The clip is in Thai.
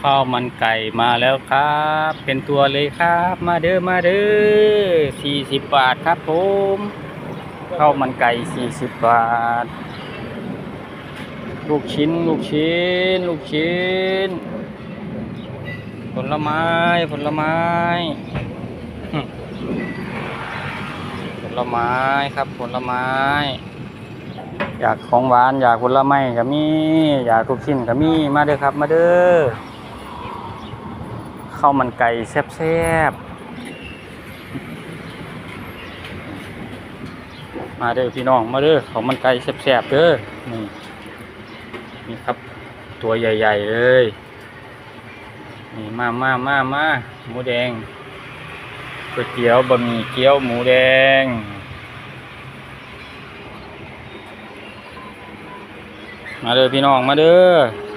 ข้าวมันไก่มาแล้วครับ เป็นตัวเลยครับ มาเด้อมาเด้อสี่สิบบาทครับผมข้าวมันไก่สี่สิบบาท ลูกชิ้นลูกชิ้น ลูกชิ้น ผลไม้ผลไม้ผลไม้ครับผลไม้ อยากของหวานอยากผลไม้ก็มี อยากทุกชิ้นก็มีมาเด้อครับมาเด้อ ข้าวมันไก่แซ่บๆ มาเด้อพี่น้อง มาเด้อข้าวมันไก่แซ่บๆเด้อนี่นี่ครับ ตัวใหญ่ ๆ เลย นี่มามามามาหมูแดงก๋วยเตี๋ยวบะหมี่เกี๊ยวหมูแดงมาเด้อพี่น้องมาเด้อ